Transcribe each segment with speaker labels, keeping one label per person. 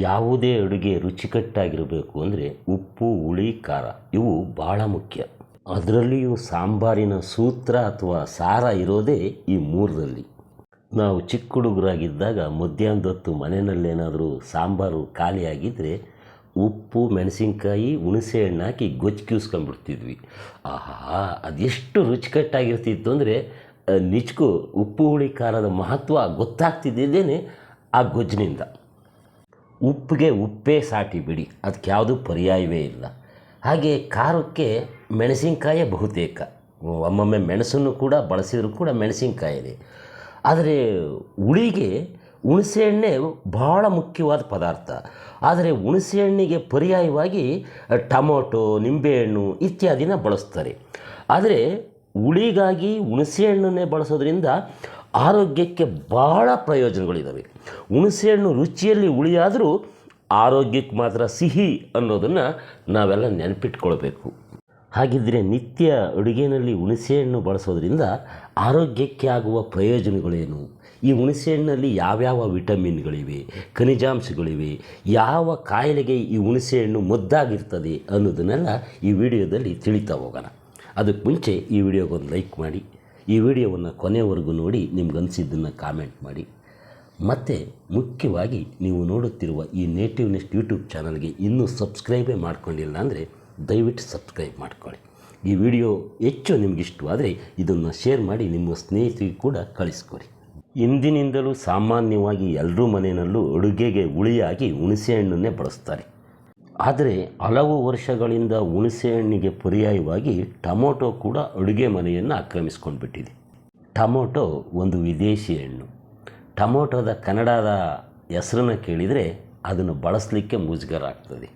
Speaker 1: ಯಾವುದೇ ಅಡುಗೆ ರುಚಿಕಟ್ಟಾಗಿರಬೇಕು ಅಂದರೆ ಉಪ್ಪು, ಹುಳಿ, ಖಾರ, ಇವು ಭಾಳ ಮುಖ್ಯ. ಅದರಲ್ಲಿಯೂ ಸಾಂಬಾರಿನ ಸೂತ್ರ ಅಥವಾ ಸಾರ ಇರೋದೇ ಈ ಮೂರರಲ್ಲಿ ನಾವು ಚಿಕ್ಕ ಹುಡುಗರಾಗಿದ್ದಾಗ ಮಧ್ಯಾಹ್ನದೊತ್ತು ಮನೆಯಲ್ಲೇನಾದರೂ ಸಾಂಬಾರು ಖಾಲಿಯಾಗಿದ್ದರೆ ಉಪ್ಪು, ಮೆಣಸಿನ್ಕಾಯಿ, ಹುಣಸೆ ಹಣ್ಣು ಹಾಕಿ ಗೊಜ್ಜು ಕ್ಯೂಸ್ಕೊಂಡ್ಬಿಡ್ತಿದ್ವಿ ಆಹಾ, ಅದೆಷ್ಟು ರುಚಿಕಟ್ಟಾಗಿರ್ತಿತ್ತು ಅಂದರೆ ನಿಜಕ್ಕೂ ಉಪ್ಪು, ಹುಳಿ, ಖಾರದ ಮಹತ್ವ ಗೊತ್ತಾಗ್ತಿದ್ದೇನೆ ಆ ಗೊಜ್ಜಿನಿಂದ. ಉಪ್ಪಿಗೆ ಉಪ್ಪೇ ಸಾಟಿ ಬಿಡಿ. ಅದಕ್ಕೆ ಯಾವುದೂ ಪರ್ಯಾಯವೇ ಇಲ್ಲ. ಹಾಗೆ ಖಾರಕ್ಕೆ ಮೆಣಸಿನಕಾಯೇ ಬಹುತೇಕ. ಒಮ್ಮೊಮ್ಮೆ ಮೆಣಸನ್ನು ಕೂಡ ಬಳಸಿದರೂ ಕೂಡ ಮೆಣಸಿನಕಾಯಿದೆ ಆದರೆ ಹುಳಿಗೆ ಹುಣಸೆಹಣ್ಣೆ ಭಾಳ ಮುಖ್ಯವಾದ ಪದಾರ್ಥ. ಆದರೆ ಹುಣಸೆಹಣ್ಣಿಗೆ ಪರ್ಯಾಯವಾಗಿ ಟೊಮೊಟೊ, ನಿಂಬೆಹಣ್ಣು ಇತ್ಯಾದಿನ ಬಳಸ್ತಾರೆ. ಆದರೆ ಹುಳಿಗಾಗಿ ಹುಣಸೆಹಣ್ಣನ್ನೇ ಬಳಸೋದ್ರಿಂದ ಆರೋಗ್ಯಕ್ಕೆ ಭಾಳ ಪ್ರಯೋಜನಗಳಿದ್ದಾವೆ ಹುಣಸೆಹಣ್ಣು ರುಚಿಯಲ್ಲಿ ಉಳಿಯಾದರೂ ಆರೋಗ್ಯಕ್ಕೆ ಮಾತ್ರ ಸಿಹಿ ಅನ್ನೋದನ್ನು ನಾವೆಲ್ಲ ನೆನಪಿಟ್ಕೊಳ್ಬೇಕು. ಹಾಗಿದ್ದರೆ ನಿತ್ಯ ಅಡುಗೆಯಲ್ಲಿ ಹುಣಸೆಹಣ್ಣು ಬಳಸೋದ್ರಿಂದ ಆರೋಗ್ಯಕ್ಕೆ ಆಗುವ ಪ್ರಯೋಜನಗಳೇನು? ಈ ಹುಣಸೆಹಣ್ಣಲ್ಲಿ ಯಾವ್ಯಾವ ವಿಟಮಿನ್ಗಳಿವೆ, ಖನಿಜಾಂಶಗಳಿವೆ, ಯಾವ ಕಾಯಿಲೆಗೆ ಈ ಹುಣಸೆಹಣ್ಣು ಮದ್ದಾಗಿರ್ತದೆ ಅನ್ನೋದನ್ನೆಲ್ಲ ಈ ವಿಡಿಯೋದಲ್ಲಿ ತಿಳಿತಾ ಹೋಗೋಣ. ಅದಕ್ಕೆ ಮುಂಚೆ ಈ ವಿಡಿಯೋಗೊಂದು ಲೈಕ್ ಮಾಡಿ. ಈ ವಿಡಿಯೋವನ್ನು ಕೊನೆವರೆಗೂ ನೋಡಿ ನಿಮ್ಗನ್ಸಿದ್ದನ್ನು ಕಾಮೆಂಟ್ ಮಾಡಿ. ಮತ್ತು ಮುಖ್ಯವಾಗಿ ನೀವು ನೋಡುತ್ತಿರುವ ಈ ನೇಟಿವ್ ನೆಸ್ಟ್ ಯೂಟ್ಯೂಬ್ ಚಾನಲ್ಗೆ ಇನ್ನೂ ಸಬ್ಸ್ಕ್ರೈಬೇ ಮಾಡ್ಕೊಂಡಿಲ್ಲ ಅಂದರೆ ದಯವಿಟ್ಟು ಸಬ್ಸ್ಕ್ರೈಬ್ ಮಾಡ್ಕೊಳ್ಳಿ. ಈ ವಿಡಿಯೋ ಹೆಚ್ಚು ನಿಮ್ಗೆ ಇಷ್ಟವಾದರೆ ಇದನ್ನು ಶೇರ್ ಮಾಡಿ, ನಿಮ್ಮ ಸ್ನೇಹಿತರಿಗೆ ಕೂಡ ಕಳಿಸ್ಕೊಡಿ. ಇಂದಿನಿಂದಲೂ ಸಾಮಾನ್ಯವಾಗಿ ಎಲ್ಲರೂ ಮನೆಯಲ್ಲೂ ಅಡುಗೆಗೆ ಹುಳಿಯಾಗಿ ಹುಣಸೆಹಣ್ಣನ್ನೇ ಬಳಸ್ತಾರೆ. ಆದರೆ ಹಲವು ವರ್ಷಗಳಿಂದ ಹುಣಸೆಹಣ್ಣಿಗೆ ಪರ್ಯಾಯವಾಗಿ ಟೊಮೊಟೊ ಕೂಡ ಅಡುಗೆ ಮನೆಯನ್ನು ಆಕ್ರಮಿಸ್ಕೊಂಡು ಬಿಟ್ಟಿದೆ ಟೊಮೊಟೊ ಒಂದು ವಿದೇಶಿ ಹಣ್ಣು. ಟೊಮೊಟೊದ ಕನ್ನಡದ ಹೆಸರನ್ನು ಕೇಳಿದರೆ ಅದನ್ನು ಬಳಸಲಿಕ್ಕೆ ಮುಜುಗರ ಆಗ್ತದೆ.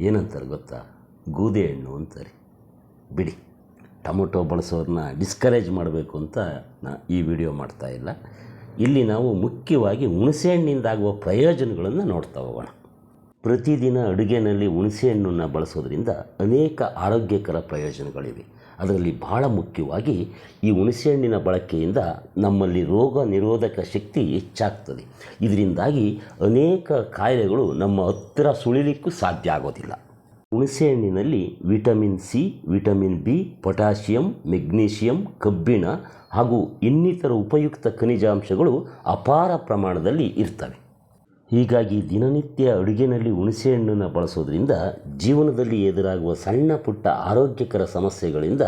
Speaker 1: ಏನಂತಾರೆ ಗೊತ್ತಾ? ಗೋಧಿ ಹಣ್ಣು ಅಂತಾರೆ. ಬಿಡಿ, ಟೊಮೊಟೊ ಬಳಸೋರನ್ನ ಡಿಸ್ಕರೇಜ್ ಮಾಡಬೇಕು ಅಂತ ನಾ ಈ ವಿಡಿಯೋ ಮಾಡ್ತಾ ಇಲ್ಲ. ಇಲ್ಲಿ ನಾವು ಮುಖ್ಯವಾಗಿ ಹುಣಸೆಹಣ್ಣಿಂದಾಗುವ ಪ್ರಯೋಜನಗಳನ್ನು ನೋಡ್ತಾ ಹೋಗೋಣ. ಪ್ರತಿದಿನ ಅಡುಗೆಯಲ್ಲಿ ಹುಣಸೆಹಣ್ಣನ್ನು ಬಳಸೋದ್ರಿಂದ ಅನೇಕ ಆರೋಗ್ಯಕರ ಪ್ರಯೋಜನಗಳಿವೆ. ಅದರಲ್ಲಿ ಬಹಳ ಮುಖ್ಯವಾಗಿ ಈ ಹುಣಸೆಹಣ್ಣಿನ ಬಳಕೆಯಿಂದ ನಮ್ಮಲ್ಲಿ ರೋಗ ನಿರೋಧಕ ಶಕ್ತಿ ಹೆಚ್ಚಾಗ್ತದೆ. ಇದರಿಂದಾಗಿ ಅನೇಕ ಕಾಯಿಲೆಗಳು ನಮ್ಮ ಹತ್ತಿರ ಸುಳಿಲಿಕ್ಕೂ ಸಾಧ್ಯ ಆಗೋದಿಲ್ಲ. ಹುಣಸೆಹಣ್ಣಿನಲ್ಲಿ vitamin C, vitamin B, potassium, magnesium, ಕಬ್ಬಿಣ ಹಾಗೂ ಇನ್ನಿತರ ಉಪಯುಕ್ತ ಖನಿಜಾಂಶಗಳು ಅಪಾರ ಪ್ರಮಾಣದಲ್ಲಿ ಇರ್ತವೆ. ಹೀಗಾಗಿ ದಿನನಿತ್ಯ ಅಡುಗೆಯಲ್ಲಿ ಹುಣಸೆಹಣ್ಣನ್ನು ಬಳಸೋದ್ರಿಂದ ಜೀವನದಲ್ಲಿ ಎದುರಾಗುವ ಸಣ್ಣ ಪುಟ್ಟ ಆರೋಗ್ಯಕರ ಸಮಸ್ಯೆಗಳಿಂದ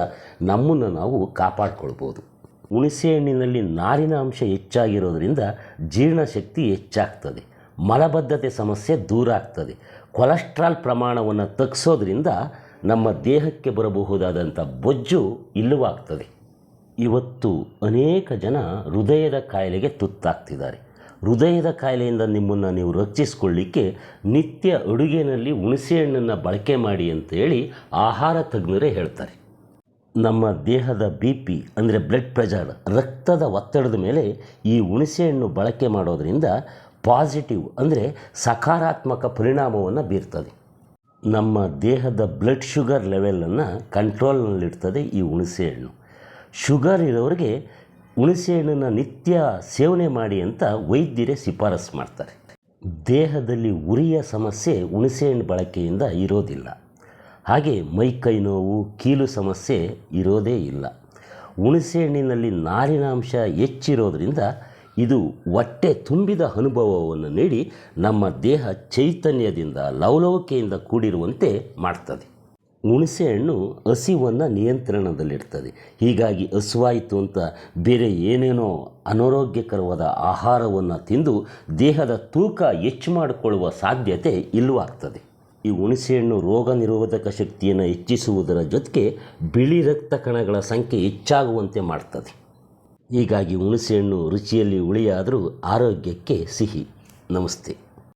Speaker 1: ನಮ್ಮನ್ನು ನಾವು ಕಾಪಾಡಿಕೊಳ್ಬೋದು. ಹುಣಸೆಹಣ್ಣಿನಲ್ಲಿ ನಾರಿನ ಅಂಶ ಹೆಚ್ಚಾಗಿರೋದ್ರಿಂದ ಜೀರ್ಣಶಕ್ತಿ ಹೆಚ್ಚಾಗ್ತದೆ. ಮಲಬದ್ಧತೆ ಸಮಸ್ಯೆ ದೂರ ಆಗ್ತದೆ. ಕೊಲೆಸ್ಟ್ರಾಲ್ ಪ್ರಮಾಣವನ್ನು ತಗ್ಸೋದ್ರಿಂದ ನಮ್ಮ ದೇಹಕ್ಕೆ ಬರಬಹುದಾದಂಥ ಬೊಜ್ಜು ಇಲ್ಲವಾಗ್ತದೆ. ಇವತ್ತು ಅನೇಕ ಜನ ಹೃದಯದ ಕಾಯಿಲೆಗೆ ತುತ್ತಾಗ್ತಿದ್ದಾರೆ. ಹೃದಯದ ಕಾಯಿಲೆಯಿಂದ ನಿಮ್ಮನ್ನು ನೀವು ರಕ್ಷಿಸಿಕೊಳ್ಳಿಕ್ಕೆ ನಿತ್ಯ ಅಡುಗೆಯಲ್ಲಿ ಹುಣಸೆಹಣ್ಣನ್ನು ಬಳಕೆ ಮಾಡಿ ಅಂತೇಳಿ ಆಹಾರ ತಜ್ಞರೇ ಹೇಳ್ತಾರೆ. ನಮ್ಮ ದೇಹದ ಬಿ ಪಿ ಅಂದರೆ ಬ್ಲಡ್ ಪ್ರೆಷರ್ ರಕ್ತದ ಒತ್ತಡದ ಮೇಲೆ ಈ ಹುಣಸೆಹಣ್ಣು ಬಳಕೆ ಮಾಡೋದರಿಂದ ಪಾಸಿಟಿವ್ ಅಂದರೆ ಸಕಾರಾತ್ಮಕ ಪರಿಣಾಮವನ್ನು ಬೀರ್ತದೆ. ನಮ್ಮ ದೇಹದ ಬ್ಲಡ್ ಶುಗರ್ ಲೆವೆಲನ್ನು ಕಂಟ್ರೋಲ್ನಲ್ಲಿಡ್ತದೆ ಈ ಹುಣಸೆಹಣ್ಣು ಶುಗರ್ ಇರೋರಿಗೆ ಹುಣಸೆಹಣ್ಣನ್ನು ನಿತ್ಯ ಸೇವನೆ ಮಾಡಿ ಅಂತ ವೈದ್ಯರೇ ಶಿಫಾರಸು ಮಾಡ್ತಾರೆ. ದೇಹದಲ್ಲಿ ಉರಿಯ ಸಮಸ್ಯೆ ಹುಣಸೆಹಣ್ಣು ಬಳಕೆಯಿಂದ ಇರೋದಿಲ್ಲ. ಹಾಗೆ ಮೈ ಕೈ ನೋವು, ಕೀಲು ಸಮಸ್ಯೆ ಇರೋದೇ ಇಲ್ಲ. ಹುಣಸೆಹಣ್ಣಿನಲ್ಲಿ ನಾರಿನಾಂಶ ಹೆಚ್ಚಿರೋದ್ರಿಂದ ಇದು ಹೊಟ್ಟೆ ತುಂಬಿದ ಅನುಭವವನ್ನು ನೀಡಿ ನಮ್ಮ ದೇಹ ಚೈತನ್ಯದಿಂದ ಲವಲವಿಕೆಯಿಂದ ಕೂಡಿರುವಂತೆ ಮಾಡ್ತದೆ. ಹುಣಸೆಹಣ್ಣು ಹಸಿವನ್ನು ನಿಯಂತ್ರಣದಲ್ಲಿಡ್ತದೆ ಹೀಗಾಗಿ ಹಸುವಾಯಿತು ಅಂತ ಬೇರೆ ಏನೇನೋ ಅನಾರೋಗ್ಯಕರವಾದ ಆಹಾರವನ್ನು ತಿಂದು ದೇಹದ ತೂಕ ಹೆಚ್ಚು ಮಾಡಿಕೊಳ್ಳುವ ಸಾಧ್ಯತೆ ಇಲ್ಲವಾಗ್ತದೆ ಈ ಹುಣಸೆಹಣ್ಣು ರೋಗ ನಿರೋಧಕ ಶಕ್ತಿಯನ್ನು ಹೆಚ್ಚಿಸುವುದರ ಜೊತೆಗೆ ಬಿಳಿ ರಕ್ತ ಕಣಗಳ ಸಂಖ್ಯೆ ಹೆಚ್ಚಾಗುವಂತೆ ಮಾಡ್ತದೆ. ಹೀಗಾಗಿ ಹುಣಸೆಹಣ್ಣು ರುಚಿಯಲ್ಲಿ ಹುಳಿಯಾದರೂ ಆರೋಗ್ಯಕ್ಕೆ ಸಿಹಿ. ನಮಸ್ತೆ.